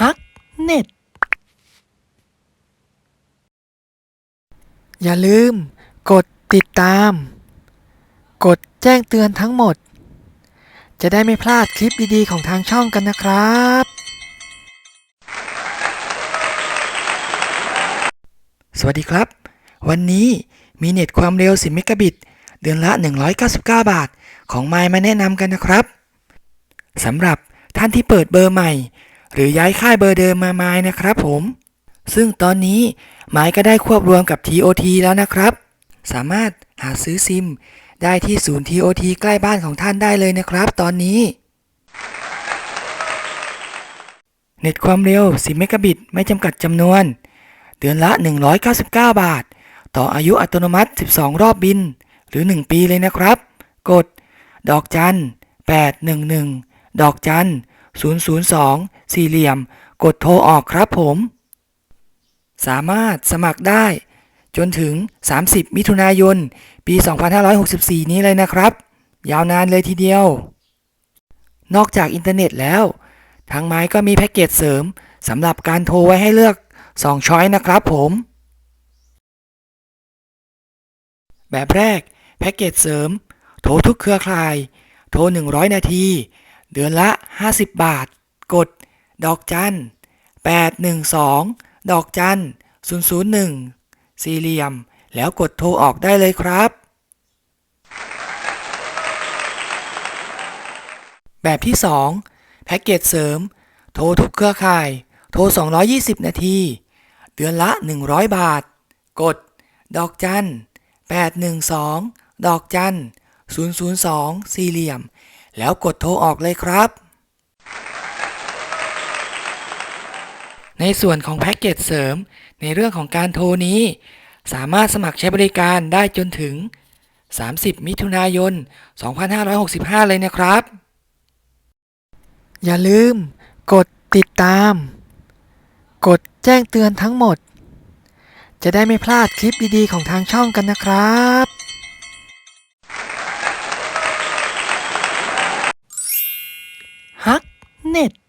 ฮักเน็ต อย่าลืม กดติดตาม กดแจ้งเตือนทั้งหมด จะได้ไม่พลาดคลิปดีๆ ของทางช่องกันนะครับ สวัสดีครับ วันนี้มีเน็ตความเร็ว 10 เมกะบิต เดือนละ 199 บาท ของไมล์มาแนะนำกันนะครับสำหรับท่านที่เปิดเบอร์ใหม่ หรือย้ายค่ายเบอร์เดิมมาไมนะครับผม ซึ่งตอนนี้ไมค์ก็ได้ควบรวมกับ TOT แล้วนะครับ สามารถหาซื้อซิม ได้ที่ศูนย์ TOT ใกล้บ้านของท่านได้เลยนะครับ ตอนนี้ เน็ตความเร็ว 10 เมกะบิตไม่จำกัดจำนวน เดือนละ 199 บาท ต่ออายุอัตโนมัติ 12 รอบบิน หรือ 1 ปีเลยนะครับ กด ดอกจัน 811 ดอกจัน 002 สี่เหลี่ยม กดโทรออกครับผม สามารถสมัครได้ จนถึง 30 มิถุนายน ปี 2564 นี้เลยนะครับ ยาวนานเลยทีเดียว นอกจากอินเทอร์เน็ตแล้ว ทางไม้ก็มีแพ็กเกจเสริมสำหรับการโทรไว้ให้เลือก 2 ช้อยนะครับผม แบบแรก แพ็กเกจเสริม โทรทุกเครือข่าย โทร 100 นาที เดือนละ 50 บาท กด ดอกจัน 812 ดอกจัน 001 สี่เหลี่ยม แล้วกดโทรออกได้เลยครับ แบบที่ 2 แพ็กเกจเสริม โทรทุกเครือข่าย โทร 220 นาที เดือนละ 100 บาท กด ดอกจัน 812 ดอกจัน 002 สี่เหลี่ยม แล้วกดโทรออกเลยครับ ในส่วนของแพ็กเกจเสริม ในเรื่องของการโทรนี้ สามารถสมัครใช้บริการได้จนถึง 30 มิถุนายน 2565 เลยนะครับ อย่าลืม กดติดตาม กดแจ้งเตือนทั้งหมด จะได้ไม่พลาดคลิปดีๆของทางช่องกันนะครับ net.